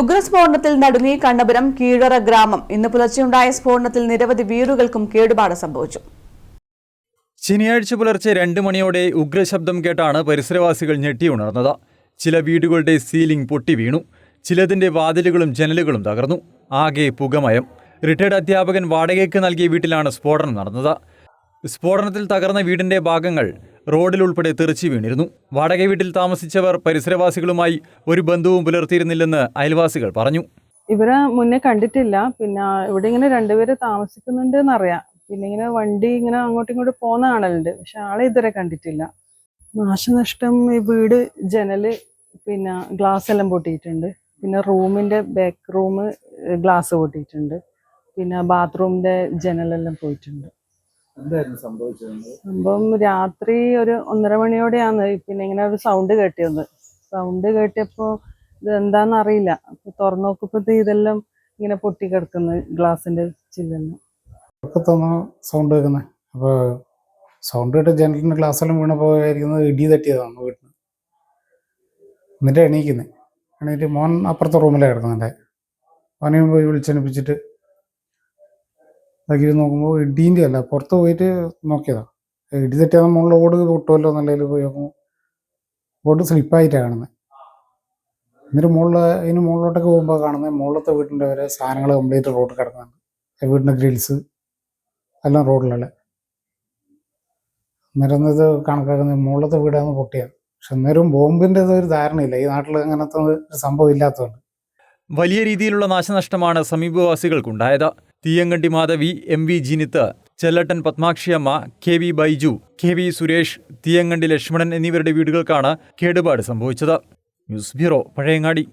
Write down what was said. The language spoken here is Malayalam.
ഉഗ്രസ്ഫോടനത്തിൽ നടുങ്ങി കണ്ണപുരം കീഴറ ഗ്രാമം. ഇന്ന് പുലർച്ചെയുണ്ടായ സ്ഫോടനത്തിൽ നിരവധി വീടുകൾക്കും കേടുപാട് സംഭവിച്ചു. ശനിയാഴ്ച പുലർച്ചെ രണ്ട് മണിയോടെ ഉഗ്രശബ്ദം കേട്ടാണ് പരിസരവാസികൾ ഞെട്ടിയുണർന്നത് ചില വീടുകളുടെ സീലിംഗ് പൊട്ടി വീണു. ചിലതിന്റെ വാതിലുകളും ജനലുകളും തകർന്നു. ആകെ പുകമയം. റിട്ടയർഡ് അധ്യാപകൻ വാടകയ്ക്ക് നൽകിയ വീട്ടിലാണ് സ്ഫോടനം നടന്നത്. സ്ഫോടനത്തിൽ തകർന്ന വീടിന്റെ ഭാഗങ്ങൾ റോഡിൽ ഉൾപ്പെടെ തെറിച്ചു വീണിരുന്നു. വാടക വീട്ടിൽ താമസിച്ചവർ പരിസരവാസികളുമായി ഒരു ബന്ധവും പുലർത്തിയിരുന്നില്ലെന്ന് അയൽവാസികൾ പറഞ്ഞു. ഇവരെ മുന്നേ കണ്ടിട്ടില്ല. പിന്നെ ഇവിടെ ഇങ്ങനെ രണ്ടുപേര് താമസിക്കുന്നുണ്ട് എന്നറിയാം പിന്നെ ഇങ്ങനെ വണ്ടി ഇങ്ങനെ അങ്ങോട്ടും ഇങ്ങോട്ടും പോകുന്ന കാണലുണ്ട് പക്ഷെ ആളെ ഇതുവരെ കണ്ടിട്ടില്ല. നാശനഷ്ടം ഈ വീട് ജനൽ പിന്നെ ഗ്ലാസ് എല്ലാം പൊട്ടിയിട്ടുണ്ട്. പിന്നെ റൂമിന്റെ ബാക്ക് റൂം ഗ്ലാസ് പൊട്ടിയിട്ടുണ്ട്. പിന്നെ ബാത്റൂമിന്റെ ജനലെല്ലാം പോയിട്ടുണ്ട്. എന്തായിരുന്നു സംഭവിച്ചത് സംഭവം രാത്രി ഒരു ഒന്നര മണിയോടെയാണ്. പിന്നെ ഇങ്ങനെ ഒരു സൗണ്ട് കേട്ടിയത് സൗണ്ട് കേട്ടിയപ്പോ ഇത് എന്താന്ന് അറിയില്ല. അപ്പൊ തുറന്നു നോക്കുമ്പോ ഇതെല്ലാം ഇങ്ങനെ പൊട്ടി കിടക്കുന്നു ഗ്ലാസിന്റെ ചില്ലെല്ലാം സൗണ്ട് കേൾക്കുന്നത് അപ്പോൾ സൗണ്ട് കേട്ട് ജനലിന്റെ ഗ്ലാസ്സെല്ലാം വീണപ്പോയിരിക്കുന്നത് ഇടി തട്ടിയതാണ് വീട്ടിൽ എന്നിട്ട് എണീക്കുന്നത് എണീറ്റ് മോൻ അപ്പുറത്തെ റൂമിലാണ് കിടക്കുന്നുണ്ട് അവനെയും പോയി വിളിച്ചെണിപ്പിച്ചിട്ട് ഇതാക്കി നോക്കുമ്പോൾ ഇടീന്റെ അല്ല പുറത്ത് പോയിട്ട് നോക്കിയതാണ് ഇടി തെറ്റിയാൽ മുകളിൽ ഓട് പൊട്ടുമല്ലോ എന്നുള്ളതിൽ പോയി നോക്കുമ്പോൾ ഓട് സ്ലിപ്പായിട്ടാണ് കാണുന്നത് എന്നിട്ട് മുകളിൽ അതിന് മുകളിലോട്ടൊക്കെ പോകുമ്പോൾ കാണുന്നത് മുകളിലത്തെ വീട്ടിന്റെ വരെ സാധനങ്ങൾ കംപ്ലീറ്റ് റോഡ് കിടക്കുന്നുണ്ട്. വീടിന്റെ ഗ്രിൽസ് എല്ലാം റോഡിലല്ലേ അന്നേരം ഇത് കണക്കാക്കുന്നത് മുകളിലത്തെ വീടാന്ന് പൊട്ടിയത് പക്ഷെ അന്നേരം ബോംബിന്റെ ഒരു ധാരണയില്ല. ഈ നാട്ടിൽ അങ്ങനത്തെ ഒരു സംഭവം ഇല്ലാത്തതുകൊണ്ട്. വലിയ രീതിയിലുള്ള നാശനഷ്ടമാണ് സമീപവാസികൾക്കുണ്ടായത്. Theeyankandi Madhavi M V Jinith Chellattan Padmakshiamma K V Baiju K V Suresh Theeyankandi Lakshmanan എന്നിവരുടെ വീടുകൾക്കാണ് കേടുപാട് സംഭവിച്ചത്. News bureau Pazhayangadi.